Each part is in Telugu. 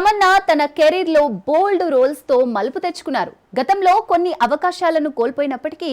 తమన్నా తన కెరీర్లో బోల్డ్ రోల్స్తో మలుపు తెచ్చుకున్నారు. గతంలో కొన్ని అవకాశాలను కోల్పోయినప్పటికీ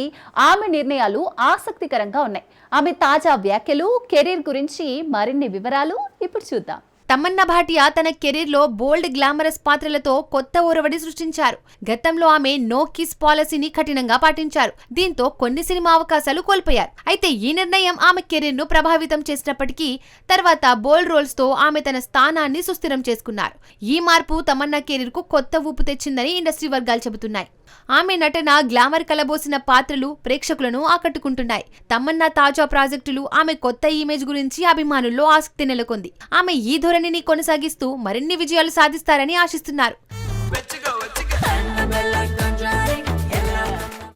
ఆమె నిర్ణయాలు ఆసక్తికరంగా ఉన్నాయి. ఆమె తాజా వ్యాఖ్యలు కెరీర్ గురించి మరిన్ని వివరాలు ఇప్పుడు చూద్దాం. తమన్నా భాటియా తన కెరీర్లో బోల్డ్ గ్లామరస్ పాత్రలతో కొత్త ఒరవడి సృష్టించారు. గతంలో ఆమె నో కిస్ పాలసీని కఠినంగా పాటించారు. దీంతో కొన్ని సినిమా అవకాశాలు కోల్పోయారు. అయితే ఈ నిర్ణయం ఆమె కెరీర్ను ప్రభావితం చేసినప్పటికీ తర్వాత బోల్డ్ రోల్స్తో ఆమె తన స్థానాన్ని సుస్థిరం చేసుకున్నారు. ఈ మార్పు తమన్నా కెరీర్కు కొత్త ఊపు తెచ్చిందని ఇండస్ట్రీ వర్గాలు చెబుతున్నాయి. ఆమె నటన గ్లామర్ కలబోసిన పాత్రలు ప్రేక్షకులను ఆకట్టుకుంటున్నాయి. తమన్నా తాజా ప్రాజెక్టులు ఆమె కొత్త ఇమేజ్ గురించి అభిమానుల్లో ఆసక్తి నెలకొంది. ఆమె ఈ ధోరణిని కొనసాగిస్తూ మరిన్ని విజయాలు సాధిస్తారని ఆశిస్తున్నారు.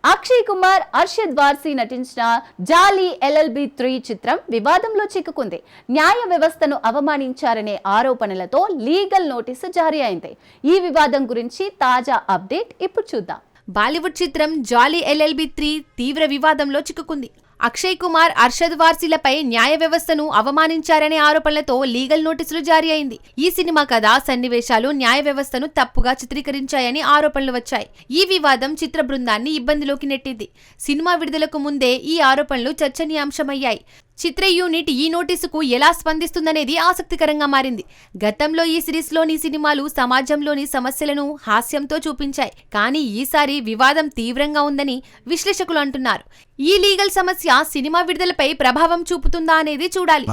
అక్షయ్ కుమార్ అర్షద్ వార్సీ నటించిన జాలీ ఎల్ఎల్బి త్రీ చిత్రం వివాదంలో చిక్కుకుంది. న్యాయ వ్యవస్థను అవమానించారనే ఆరోపణలతో లీగల్ నోటీసు జారీ అయింది. ఈ వివాదం గురించి తాజా అప్డేట్ ఇప్పుడు చూద్దాం. బాలీవుడ్ చిత్రం జాలీ ఎల్ఎల్బి త్రీ తీవ్ర వివాదంలో చిక్కుకుంది. అక్షయ్ కుమార్ అర్షద్ వార్సీలపై న్యాయ వ్యవస్థను అవమానించారనే ఆరోపణలతో లీగల్ నోటీసులు జారీ అయింది. ఈ సినిమా కథ సన్నివేశాలు న్యాయ వ్యవస్థను తప్పుగా చిత్రీకరించాయని ఆరోపణలు వచ్చాయి. ఈ వివాదం చిత్ర బృందాన్ని ఇబ్బందిలోకి నెట్టింది. సినిమా విడుదలకు ముందే ఈ ఆరోపణలు చర్చనీయాంశమయ్యాయి. చిత్ర యూనిట్ ఈ నోటీసుకు ఎలా స్పందిస్తుందనేది ఆసక్తికరంగా మారింది. గతంలో ఈ సిరీస్లోని సినిమాలు సమాజంలోని సమస్యలను హాస్యంతో చూపించాయి. కానీ ఈసారి వివాదం తీవ్రంగా ఉందని విశ్లేషకులు అంటున్నారు. ఈ లీగల్ సమస్య సినిమా విడుదలపై ప్రభావం చూపుతుందా అనేది చూడాలి.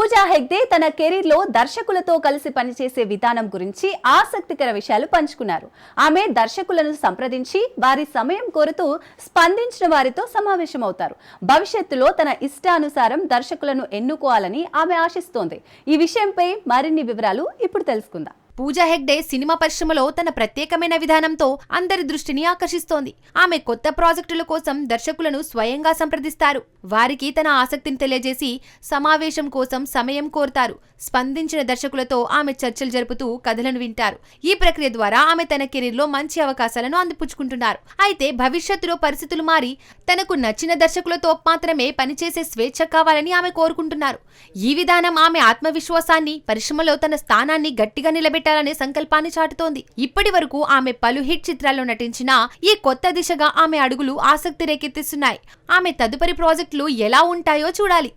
పూజా హెగ్డే తన కెరీర్లో దర్శకులతో కలిసి పనిచేసే విధానం గురించి ఆసక్తికర విషయాలు పంచుకున్నారు. ఆమె దర్శకులను సంప్రదించి వారి సమయం కోరుతూ స్పందించిన వారితో సమావేశమవుతారు. భవిష్యత్తులో తన ఇష్టానుసారం దర్శకులను ఎన్నుకోవాలని ఆమె ఆశిస్తోంది. ఈ విషయంపై మరిన్ని వివరాలు ఇప్పుడు తెలుసుకుందాం. పూజా హెగ్డే సినిమా పరిశ్రమలో తన ప్రత్యేకమైన విధానంతో అందరి దృష్టిని ఆకర్షిస్తోంది. ఆమె కొత్త ప్రాజెక్టుల కోసం దర్శకులను స్వయంగా సంప్రదిస్తారు. వారికి తన ఆసక్తిని తెలియజేసి సమావేశం కోసం సమయం కోరుతారు. స్పందించిన దర్శకులతో ఆమె చర్చలు జరుపుతూ కథలను వింటారు. ఈ ప్రక్రియ ద్వారా ఆమె తన కెరీర్లో మంచి అవకాశాలను అందిపుచ్చుకుంటున్నారు. అయితే భవిష్యత్తులో పరిస్థితులు మారి తనకు నచ్చిన దర్శకులతో మాత్రమే పనిచేసే స్వేచ్ఛ కావాలని ఆమె కోరుకుంటున్నారు. ఈ విధానం ఆమె ఆత్మవిశ్వాసాన్ని పరిశ్రమలో తన స్థానాన్ని గట్టిగా పెట్టాలనే సంకల్పాన్ని చాటుతోంది. ఇప్పటి వరకు ఆమె పలు హిట్ చిత్రాల్లో నటించినా ఈ కొత్త దిశగా ఆమె అడుగులు ఆసక్తి రేకెత్తిస్తున్నాయి. ఆమె తదుపరి ప్రాజెక్టులు ఎలా ఉంటాయో చూడాలి.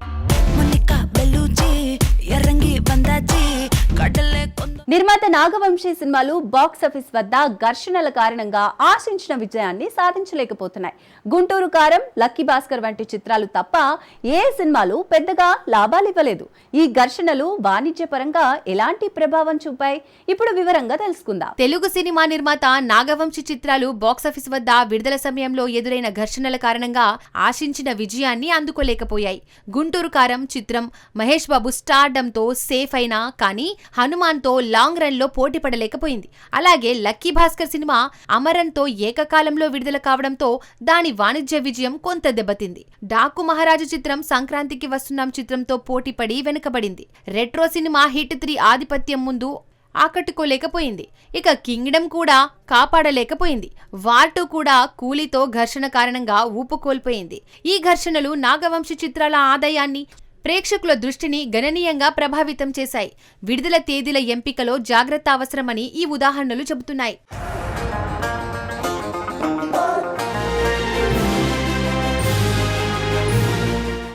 నిర్మాత నాగవంశీ సినిమాలు బాక్స్ ఆఫీస్ వద్ద ఘర్షణల కారణంగా ఆశించిన విజయాన్ని సాధించలేకపోతున్నాయి. గుంటూరు కారం లక్కీ భాస్కర్ వంటి చిత్రాలు తప్ప ఏ సినిమాలు పెద్దగా లాభాలివ్వలేదు ఈ ఘర్షణలు వాణిజ్యపరంగా ఎలాంటి ప్రభావం చూపాయి? ఇప్పుడు వివరంగా తెలుసుకుందాం. తెలుగు సినిమా నిర్మాత నాగవంశి చిత్రాలు బాక్సాఫీస్ వద్ద విడుదల సమయంలో ఎదురైన ఘర్షణల కారణంగా ఆశించిన విజయాన్ని అందుకోలేకపోయాయి. గుంటూరు కారం చిత్రం మహేష్ బాబు స్టార్డంతో సేఫ్ అయినా కానీ హనుమాన్తో లాంగ్ రన్లో పోటీ పడలేకపోయింది. అలాగే లక్కీ భాస్కర్ సినిమా అమరన్తో ఏకకాలంలో విడుదల కావడంతో దాని వాణిజ్య విజయం కొంత దెబ్బతింది. డాకు మహారాజు చిత్రం సంక్రాంతికి వస్తున్నాం చిత్రంతో పోటీపడి వెనుకబడింది. రెట్రో సినిమా హిట్ త్రీ ఆధిపత్యం ముందు ఆకట్టుకోలేకపోయింది. ఇక కింగ్డమ్ కూడా కాపాడలేకపోయింది. వార్టు కూడా కూలీతో ఘర్షణ కారణంగా ఊపు కోల్పోయింది ఈ ఘర్షణలు నాగవంశి చిత్రాల ఆదాయాన్ని ప్రేక్షకుల దృష్టిని గణనీయంగా ప్రభావితం చేశాయి. విడుదల తేదీల ఎంపికలో జాగ్రత్త అవసరమని ఈ ఉదాహరణలు చెబుతున్నాయి.